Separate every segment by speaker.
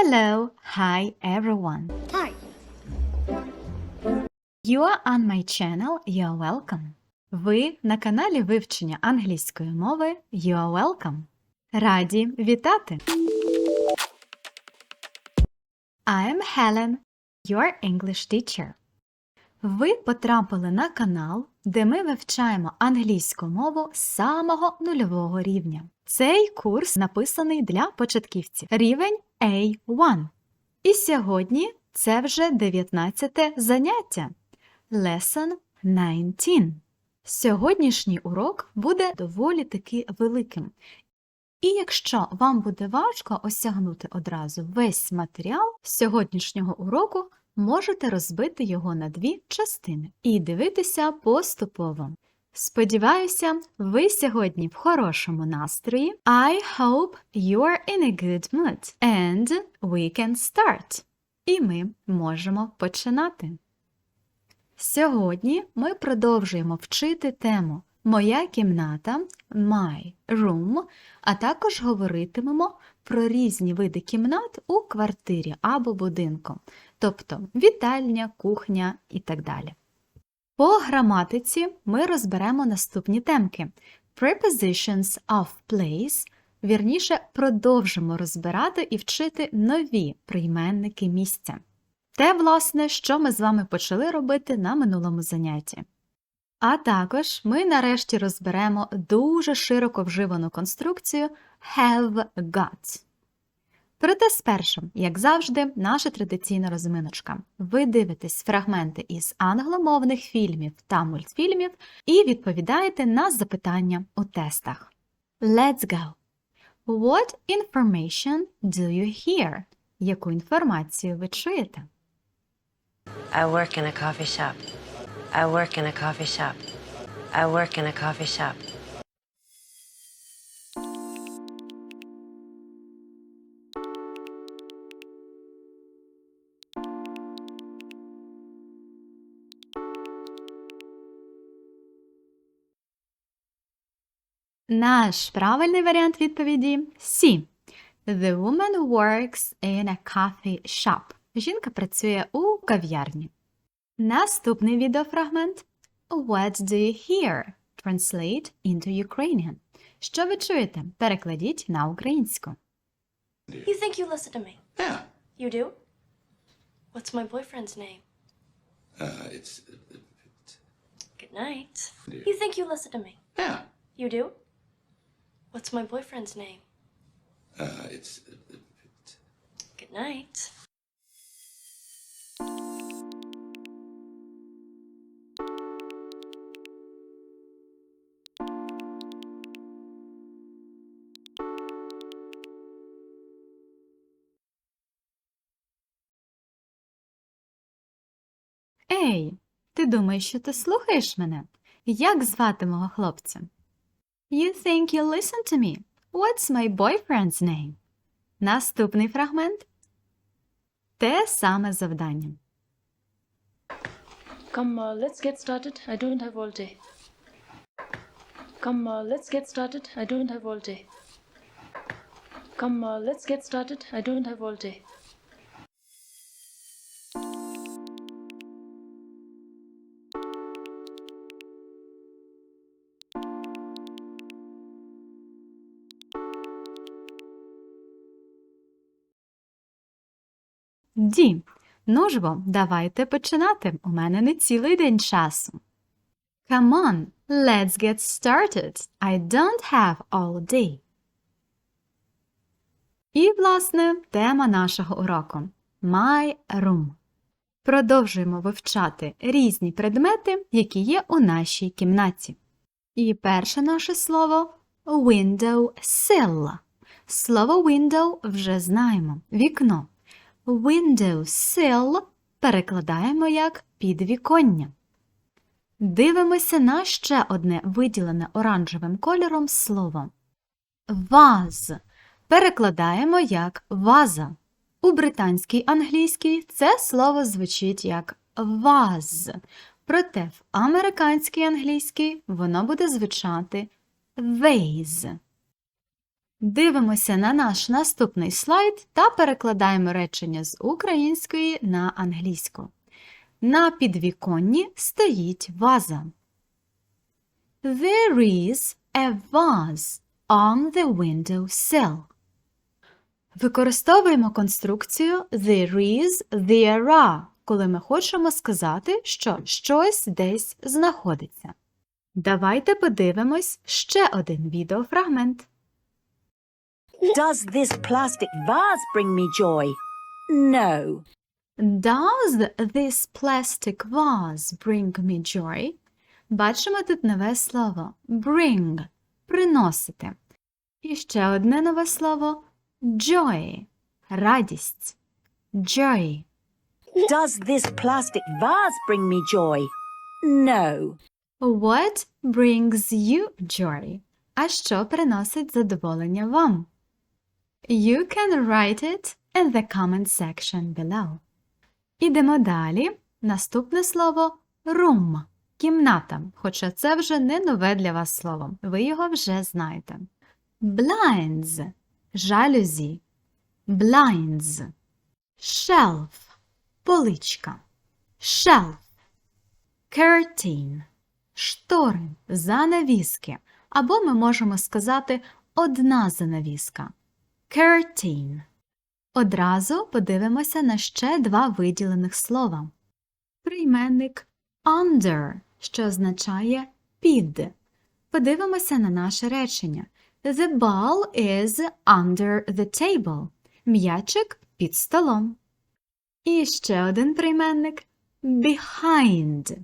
Speaker 1: Hello, hi everyone.
Speaker 2: Hi.
Speaker 1: You are on my channel. You're welcome. Ви на каналі вивчення англійської мови. You are welcome. Раді вітати. I am Helen, your English teacher. Ви потрапили на канал, де ми вивчаємо англійську мову з самого нульового рівня. Цей курс написаний для початківців. Рівень A1. І сьогодні це вже 19 заняття. Lesson 19. Сьогоднішній урок буде доволі таки великим. І якщо вам буде важко осягнути одразу весь матеріал сьогоднішнього уроку, можете розбити його на дві частини і дивитися поступово. Сподіваюся, ви сьогодні в хорошому настрої. I hope you're in a good mood. And we can start. І ми можемо починати. Сьогодні ми продовжуємо вчити тему Моя кімната My Room, а також говоритимемо про різні види кімнат у квартирі або будинку, тобто вітальня, кухня і так далі. По граматиці ми розберемо наступні темки: Prepositions of place, вірніше продовжимо розбирати і вчити нові прийменники місця. Те, власне, що ми з вами почали робити на минулому занятті. А також ми нарешті розберемо дуже широко вживану конструкцію have got. Проте спершу, як завжди, наша традиційна розминочка. Ви дивитесь фрагменти із англомовних фільмів та мультфільмів і відповідаєте на запитання у тестах. Let's go! What information do you hear? Яку інформацію ви чуєте?
Speaker 3: I work in a coffee shop. I work in a coffee shop. I work in a coffee shop.
Speaker 1: Наш правильний варіант відповіді Сі. The woman works in a coffee shop. Жінка працює у кав'ярні. Наступний відеофрагмент What do you hear? Translate into Ukrainian. Що ви чуєте? Перекладіть на українську.
Speaker 2: You think you listen to me?
Speaker 4: Yeah.
Speaker 2: You do? What's my boyfriend's name?
Speaker 4: Uh, it's.
Speaker 2: Good night. You think you listen to me?
Speaker 4: Yeah.
Speaker 2: You do? What's my boyfriend's name?
Speaker 4: Uh, it's.
Speaker 2: Good night.
Speaker 1: Ей, ти думаєш, що ти слухаєш мене? Як звати мого хлопця? You think you listen to me? What's my boyfriend's name? Наступний фрагмент. Те саме завдання.
Speaker 5: Come, uh, let's get started. I don't have all day. Come, uh, let's get started. I don't have all day. Come, uh, let's get started. I don't have all day.
Speaker 1: Ді. Ну ж бо, давайте починати. У мене не цілий день часу. Come on, let's get started. I don't have all day. І, власне, тема нашого уроку My room. Продовжуємо вивчати різні предмети, які є у нашій кімнаті. І перше наше слово window sill. Слово window вже знаємо вікно. Window sill перекладаємо як підвіконня. Дивимося на ще одне виділене оранжевим кольором слово. Vase перекладаємо як ваза. У британській англійській це слово звучить як vase, проте в американській англійській воно буде звучати vase. Дивимося на наш наступний слайд та перекладаємо речення з української на англійську. На підвіконні стоїть ваза. There is a vase on the window sill. Використовуємо конструкцію there is, there are, коли ми хочемо сказати, що щось десь знаходиться. Давайте подивимось ще один відеофрагмент.
Speaker 6: Does this plastic vase bring me joy? No.
Speaker 1: Does this plastic vase bring me joy? Бачимо тут нове слово bring приносити. І ще одне нове слово joy радість. Joy.
Speaker 6: Does this plastic vase bring me joy? No.
Speaker 1: What brings you joy? А що приносить задоволення вам? You can write it in the comment section below. Ідемо далі. Наступне слово room – кімната, хоча це вже не нове для вас слово, ви його вже знаєте. Blinds – жалюзі, blinds, shelf – поличка, shelf, curtain – штори, занавіски, або ми можемо сказати одна занавіска – curtain. Одразу подивимося на ще два виділених слова. Прийменник under, що означає під. Подивимося на наше речення. The ball is under the table. М'ячик під столом. І ще один прийменник behind.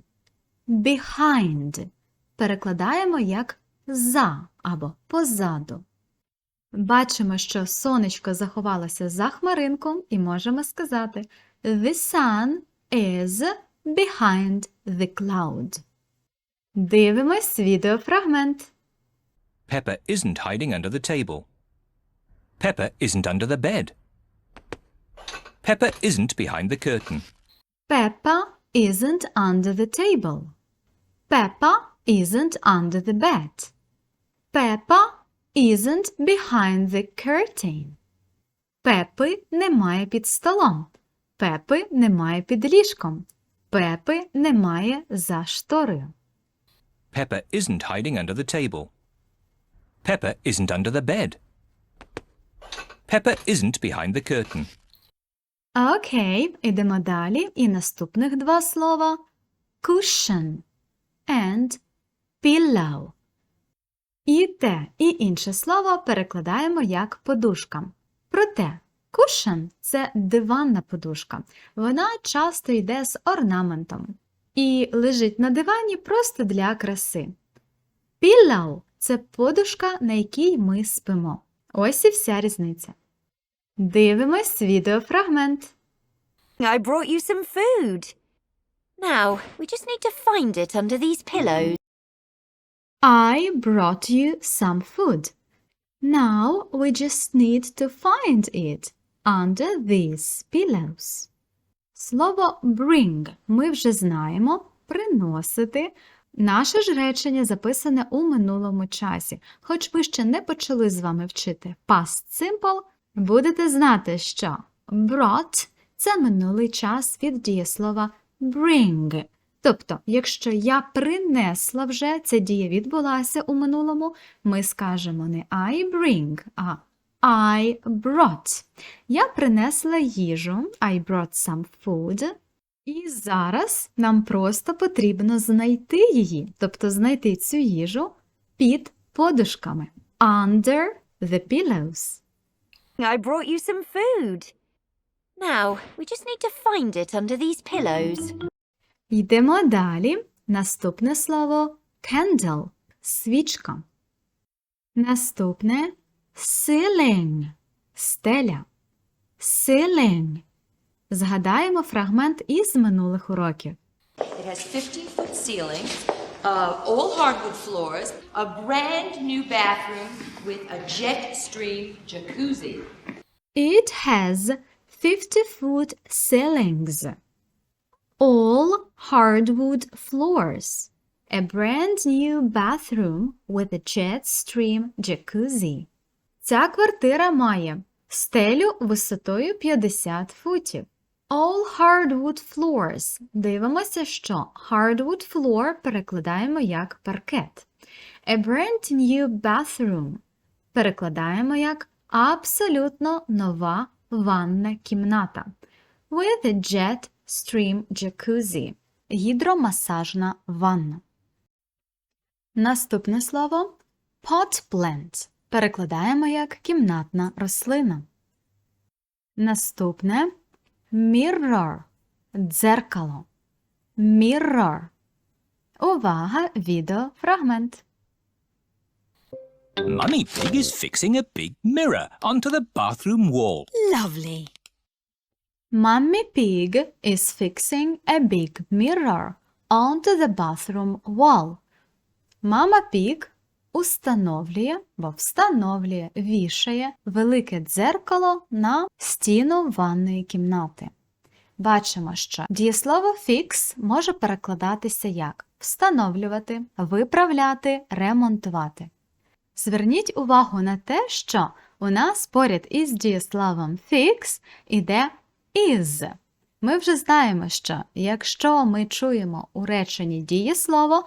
Speaker 1: Behind. Перекладаємо як за або позаду. Бачимо, що сонечко заховалося за хмаринком, і можемо сказати The sun is behind the cloud. Дивимось відеофрагмент.
Speaker 7: Pepper isn't hiding under the table. Pepper isn't under the bed. Pepper isn't behind the curtain.
Speaker 1: Peppa isn't under the table. Peppa isn't under the bed. Peppa isn't behind the curtain. Пепи немає під столом. Пепи немає під ліжком. Пепи немає за шторою.
Speaker 7: Pepper isn't hiding under the table. Pepper isn't under the bed. Pepper isn't behind the curtain.
Speaker 1: Окей, ідемо далі. І наступних два слова cushion and pillow. І те, і інше слово перекладаємо як подушка. Проте cushion – це диванна подушка. Вона часто йде з орнаментом і лежить на дивані просто для краси. Pillow – це подушка, на якій ми спимо. Ось і вся різниця. Дивимось відеофрагмент.
Speaker 6: I brought you some food. Now, we just need to find it under these pillows.
Speaker 1: I brought you some food. Now we just need to find it under these pillows. Слово bring ми вже знаємо приносити. Наше ж речення записане у минулому часі. Хоч ми ще не почали з вами вчити past simple, будете знати, що brought – це минулий час від дієслова bring. Тобто, якщо я принесла вже, ця дія відбулася у минулому, ми скажемо не I bring, а I brought. Я принесла їжу, I brought some food. І зараз нам просто потрібно знайти її, тобто знайти цю їжу під подушками. Under the pillows.
Speaker 6: I brought you some food. Now, we just need to find it under these pillows.
Speaker 1: Йдемо далі. Наступне слово candle – свічка. Наступне ceiling – стеля. Ceiling. Згадаємо фрагмент із минулих уроків.
Speaker 8: It has 15-foot ceilings, uh, all hardwood floors, a brand new bathroom with a jet stream jacuzzi.
Speaker 1: It has 50-foot ceilings, all hardwood floors, a brand new bathroom with a jet stream jacuzzi. Ця квартира має стелю висотою 50 футів. All hardwood floors. Дивимося, що hardwood floor перекладаємо як паркет. A brand new bathroom перекладаємо як абсолютно нова ванна кімната. With a jet stream jacuzzi гідромасажна ванна. Наступне слово pot plant перекладаємо як кімнатна рослина. Наступне mirror дзеркало. Mirror. Увага, відеофрагмент.
Speaker 7: Mummy Pig is fixing a big mirror onto the bathroom wall.
Speaker 6: Lovely.
Speaker 1: Mummy Pig is fixing a big mirror onto the bathroom wall. Мама Піг установлює, бо встановлює, вішає велике дзеркало на стіну ванної кімнати. Бачимо, що дієслово fix може перекладатися як встановлювати, виправляти, ремонтувати. Зверніть увагу на те, що у нас поряд із дієсловом fix іде is. Ми вже знаємо, що якщо ми чуємо у реченні дієслово,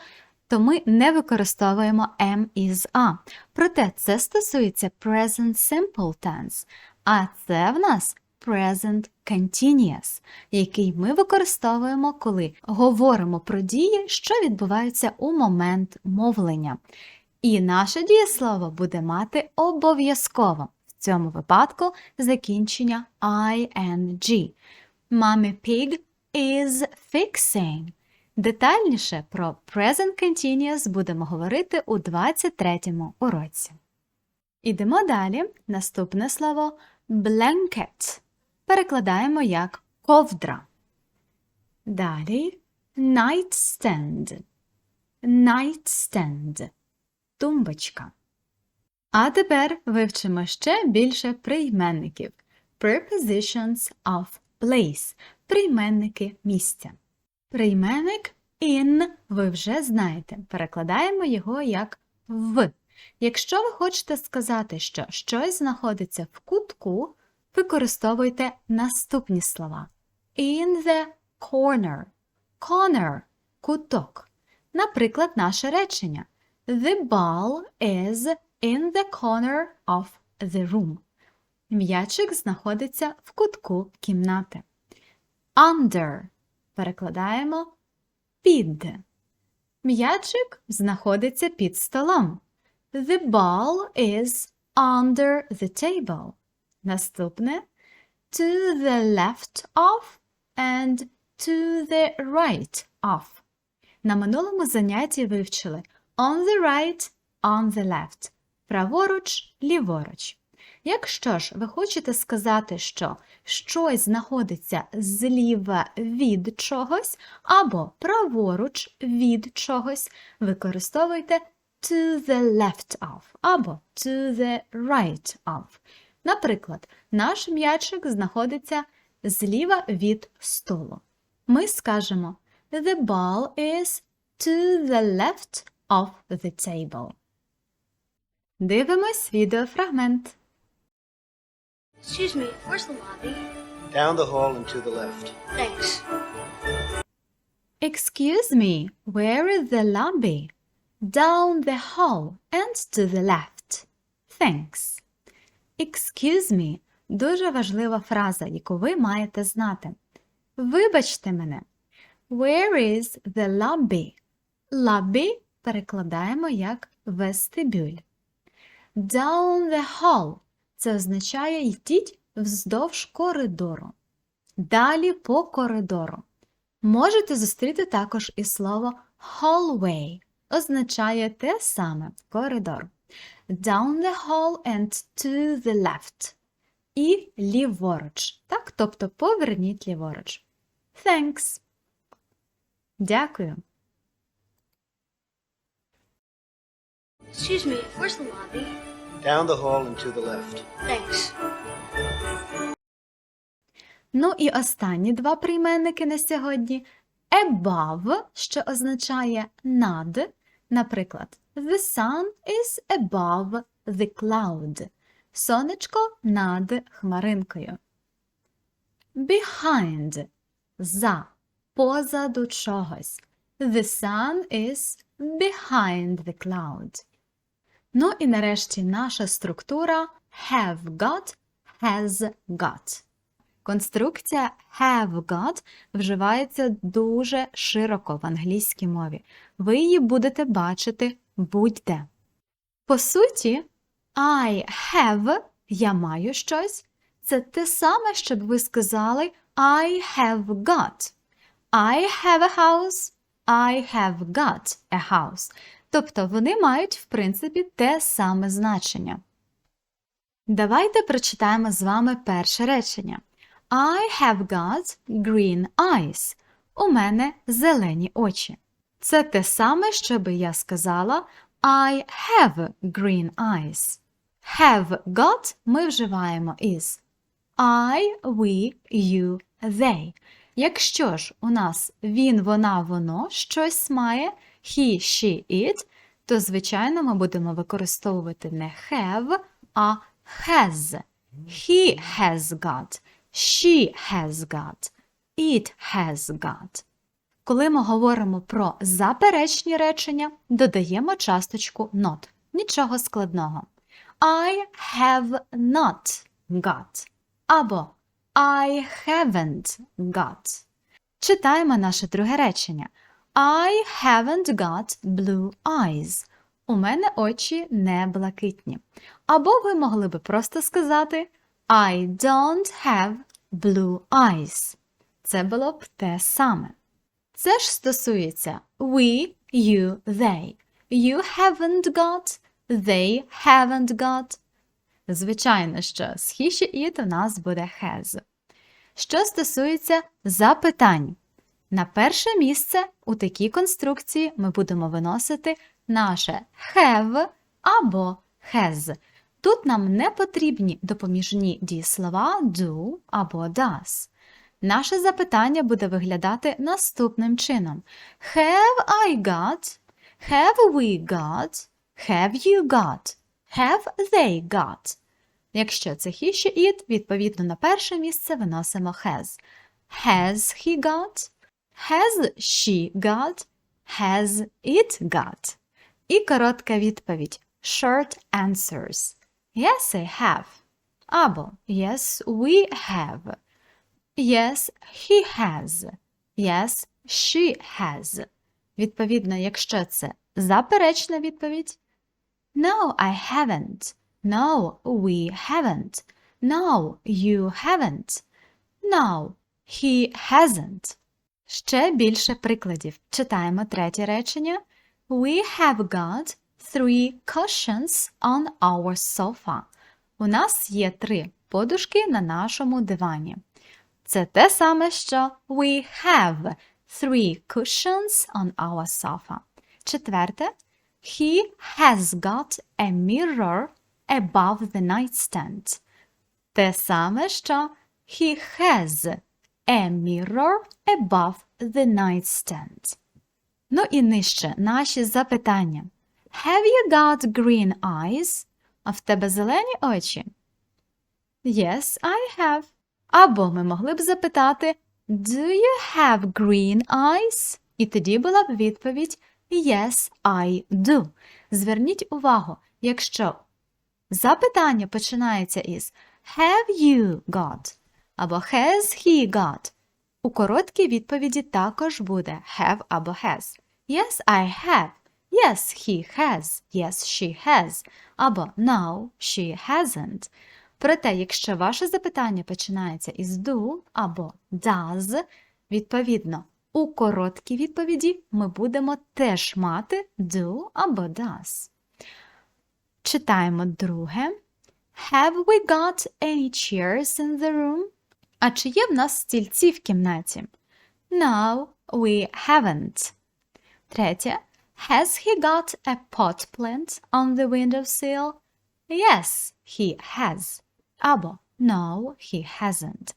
Speaker 1: то ми не використовуємо am is a. Проте це стосується present simple tense, а це в нас present continuous, який ми використовуємо, коли говоримо про дії, що відбуваються у момент мовлення. І наше дієслово буде мати обов'язково в цьому випадку закінчення ing. Mommy Pig is fixing. Детальніше про present continuous будемо говорити у 23-му уроці. Ідемо далі. Наступне слово blanket. Перекладаємо як ковдра. Далі nightstand. Nightstand. Тумбочка. А тепер вивчимо ще більше прийменників. Prepositions of place. Прийменники місця. Прийменник in ви вже знаєте. Перекладаємо його як в. Якщо ви хочете сказати, що щось знаходиться в кутку, використовуйте наступні слова. In the corner. Corner – куток. Наприклад, наше речення. The ball is in the corner of the room. М'ячик знаходиться в кутку кімнати. Under перекладаємо під. М'ячик знаходиться під столом. The ball is under the table. Наступне to the left of and to the right of. На минулому занятті вивчили on the right, on the left. Праворуч, ліворуч. Якщо ж ви хочете сказати, що щось знаходиться зліва від чогось або праворуч від чогось, використовуйте to the left of або to the right of. Наприклад, наш м'ячик знаходиться зліва від столу. Ми скажемо The ball is to the left of the table. Дивимось відеофрагмент.
Speaker 2: Excuse me, where's the lobby?
Speaker 9: Down the hall and to the left.
Speaker 2: Thanks.
Speaker 1: Excuse me, where is the lobby? Down the hall and to the left. Thanks. Excuse me – дуже важлива фраза, яку ви маєте знати. Вибачте мене. Where is the lobby? Lobby перекладаємо як вестибюль. Down the hall – це означає йдіть вздовж коридору. Далі по коридору. Можете зустріти також і слово hallway. Означає те саме коридор. Down the hall and to the left. І ліворуч. Так, тобто поверніть ліворуч. Thanks. Дякую.
Speaker 2: Excuse me, where's the lobby?
Speaker 9: Down the hall and to the left.
Speaker 2: Thanks.
Speaker 1: Ну і останні два прийменники на сьогодні. Above, що означає над. Наприклад, The sun is above the cloud. Сонечко над хмаринкою. Behind за позаду чогось. The sun is behind the cloud. Ну і нарешті наша структура have got, has got. Конструкція have got вживається дуже широко в англійській мові. Ви її будете бачити будь-де. По суті, I have я маю щось. Це те саме, щоб ви сказали I have got. I have a house. I have got a house. Тобто вони мають, в принципі, те саме значення. Давайте прочитаємо з вами перше речення. I have got green eyes. У мене зелені очі. Це те саме, що би я сказала I have green eyes. Have got ми вживаємо із I, we, you, they. Якщо ж у нас він, вона, воно щось має, he, she, it, то, звичайно, ми будемо використовувати не have, а has. He has got, she has got, it has got. Коли ми говоримо про заперечні речення, додаємо часточку not. Нічого складного. I have not got. Або I haven't got. Читаємо наше друге речення. I haven't got blue eyes. У мене очі не блакитні. Або ви могли би просто сказати I don't have blue eyes. Це було б те саме. Це ж стосується we, you, they. You haven't got, they haven't got. Звичайно, що з he, she, it у нас буде has. Що стосується запитань. На перше місце у такій конструкції ми будемо виносити наше have або has. Тут нам не потрібні допоміжні дієслова do або does. Наше запитання буде виглядати наступним чином: Have I got? Have we got? Have you got? Have they got? Якщо це he, she, it, відповідно на перше місце виносимо has. Has he got? Has she got? Has it got? І коротка відповідь short answers. Yes, I have. Або Yes, we have. Yes, he has. Yes, she has. Відповідно, якщо це заперечна відповідь. No, I haven't. No, we haven't. No, you haven't. No, he hasn't. Ще більше прикладів. Читаємо третє речення. We have got three cushions on our sofa. У нас є три подушки на нашому дивані. Це те саме, що we have three cushions on our sofa. Четверте. He has got a mirror above the nightstand. Те саме, що he has a mirror above the nightstand. Ну і нижче наші запитання. Have you got green eyes? А в тебе зелені очі? Yes, I have. Або ми могли б запитати Do you have green eyes? І тоді була б відповідь Yes, I do. Зверніть увагу, якщо запитання починається із Have you got? Або Has he got? У короткій відповіді також буде have або has. Yes, I have. Yes, he has. Yes, she has. Або No, she hasn't. Проте, якщо ваше запитання починається із do або does, відповідно, у короткій відповіді ми будемо теж мати do або does. Читаємо друге. Have we got any chairs in the room? А чи є в нас стільці в кімнаті? No, we haven't. Третє. Has he got a pot plant on the windowsill? Yes, he has. Або No, he hasn't.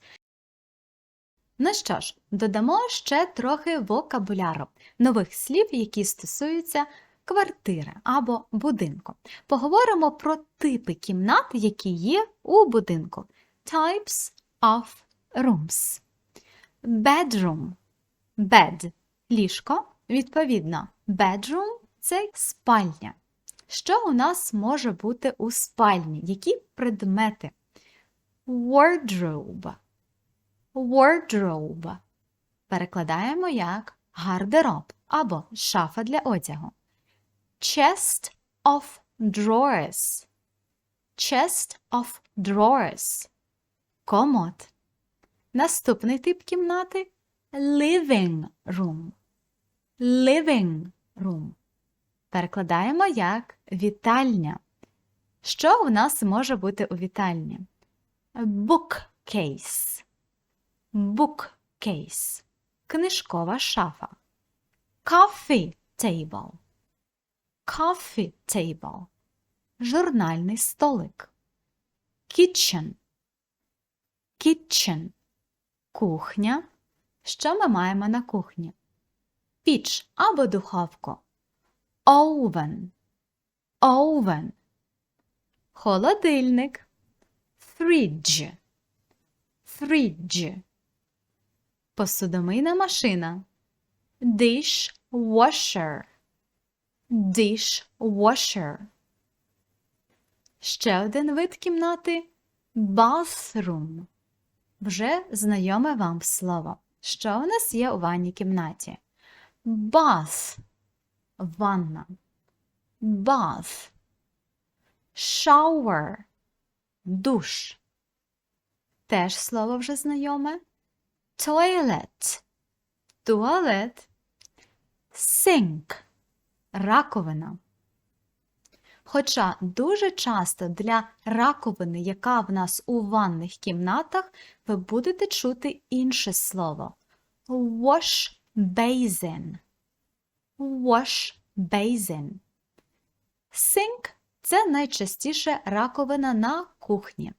Speaker 1: Ну що ж, додамо ще трохи вокабуляру, нових слів, які стосуються квартири або будинку. Поговоримо про типи кімнат, які є у будинку. Types of rooms. Bedroom. Bed – ліжко. Відповідно, bedroom – це спальня. Що у нас може бути у спальні? Які предмети? Wardrobe. Wardrobe. Перекладаємо як гардероб або шафа для одягу. Chest of drawers. Chest of drawers. Комод. Наступний тип кімнати living room. Living room. Перекладаємо як вітальня. Що у нас може бути у вітальні? Bookcase. Bookcase. Книжкова шафа. Coffee table. Coffee table. Журнальний столик. Kitchen. Kitchen. Кухня. Що ми маємо на кухні? Піч або духовку. Oven. Oven. Холодильник. Fridge. Fridge. Посудомийна машина. Dishwasher. Dishwasher. Ще один вид кімнати bathroom. Вже знайоме вам слово. Що у нас є у ванній кімнаті? Bath. Ванна. Bath. Shower. Душ. Теж слово вже знайоме. Toilet. Туалет. Sink. Раковина. Хоча дуже часто для раковини, яка в нас у ванних кімнатах, ви будете чути інше слово wash basin. Wash basin. Sink – це найчастіше раковина на кухні.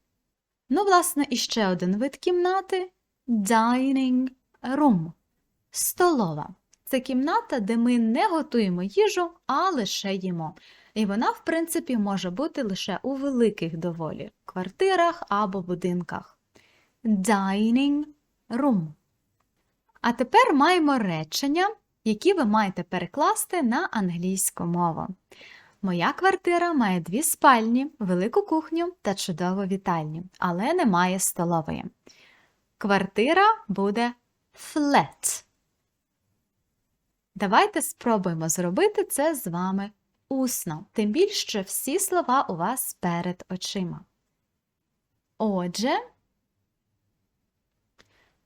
Speaker 1: Ну, власне, іще один вид кімнати dining room. Столова. Це кімната, де ми не готуємо їжу, а лише їмо. І вона, в принципі, може бути лише у великих доволі квартирах або будинках. Dining room. А тепер маємо речення, які ви маєте перекласти на англійську мову. Моя квартира має дві спальні, велику кухню та чудову вітальню, але не має столової. Квартира буде flat. Давайте спробуємо зробити це з вами усно, тим більше всі слова у вас перед очима. Отже,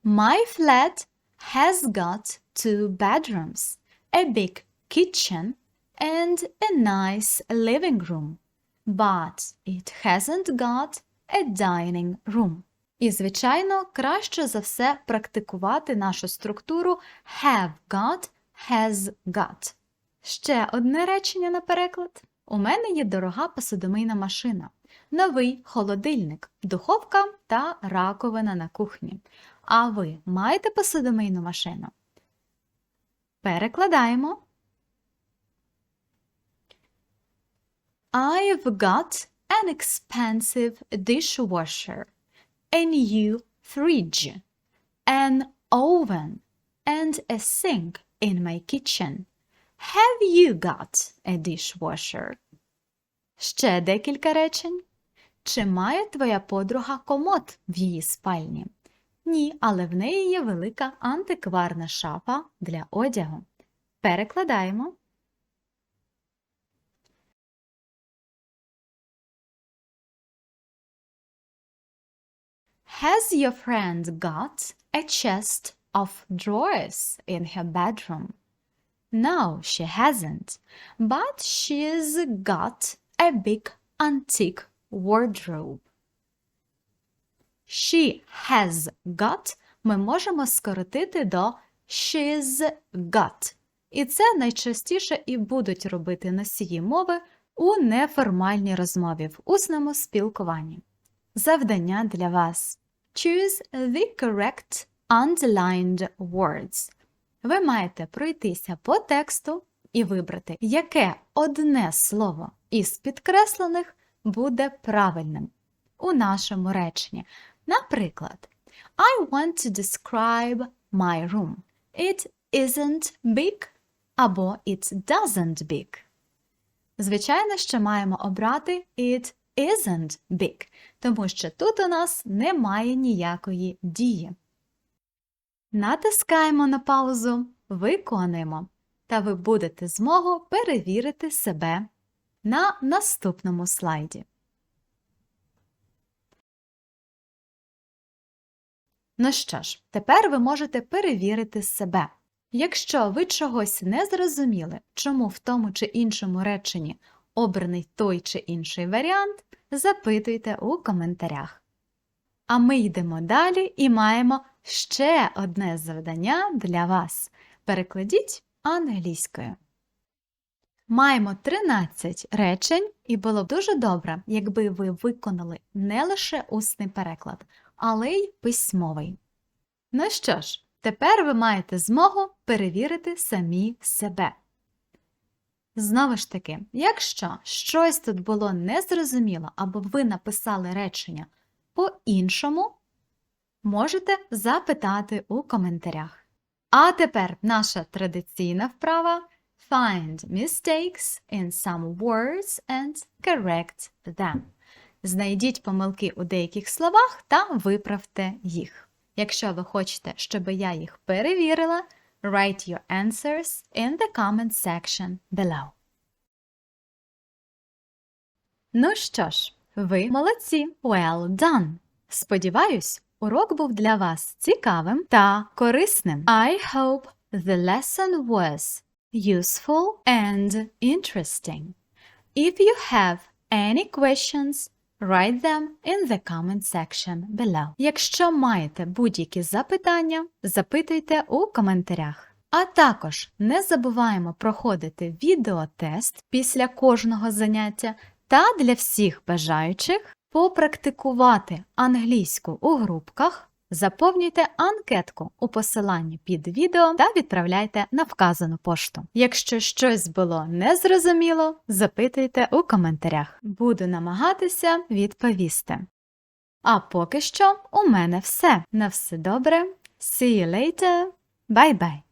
Speaker 1: My flat has got two bedrooms, a big kitchen, and a nice living room, but it hasn't got a dining room. І, звичайно, краще за все практикувати нашу структуру have got, has got. Ще одне речення на переклад. У мене є дорога посудомийна машина, новий холодильник, духовка та раковина на кухні. А ви маєте посудомийну машину? Перекладаємо. I've got an expensive dishwasher, a new fridge, an oven, and a sink in my kitchen. Have you got a dishwasher? Ще декілька речень. Чи має твоя подруга комод в її спальні? Ні, але в неї є велика антикварна шафа для одягу. Перекладаємо. Has your friend got a chest of drawers in her bedroom? No, she hasn't, but she's got a big antique wardrobe. She has got ми можемо скоротити до she's got. І це найчастіше і будуть робити носії мови у неформальній розмові в усному спілкуванні. Завдання для вас. Choose the correct underlined words. Ви маєте пройтися по тексту і вибрати, яке одне слово із підкреслених буде правильним у нашому реченні. Наприклад, I want to describe my room. It isn't big або it doesn't big. Звичайно, що маємо обрати it isn't big, тому що тут у нас немає ніякої дії. Натискаємо на паузу, виконуємо, та ви будете змогу перевірити себе на наступному слайді. Ну що ж, тепер ви можете перевірити себе. Якщо ви чогось не зрозуміли, чому в тому чи іншому реченні обраний той чи інший варіант, запитуйте у коментарях. А ми йдемо далі і маємо ще одне завдання для вас. Перекладіть англійською. Маємо 13 речень, і було б дуже добре, якби ви виконали не лише усний переклад, але й письмовий. Ну що ж, тепер ви маєте змогу перевірити самі себе. Знову ж таки, якщо щось тут було незрозуміло або ви написали речення по-іншому, можете запитати у коментарях. А тепер наша традиційна вправа Find mistakes in some words and correct them. Знайдіть помилки у деяких словах та виправте їх. Якщо ви хочете, щоб я їх перевірила, write your answers in the comment section below. Ну що ж, ви молодці! Well done! Сподіваюсь, урок був для вас цікавим та корисним. I hope the lesson was useful and interesting. If you have any questions, write them in the comment section below. Якщо маєте будь-які запитання, запитуйте у коментарях. А також не забуваємо проходити відеотест після кожного заняття та для всіх бажаючих попрактикувати англійську у групках. Заповнюйте анкетку у посиланні під відео та відправляйте на вказану пошту. Якщо щось було незрозуміло, запитуйте у коментарях. Буду намагатися відповісти. А поки що у мене все. На все добре. See you later. Bye-bye.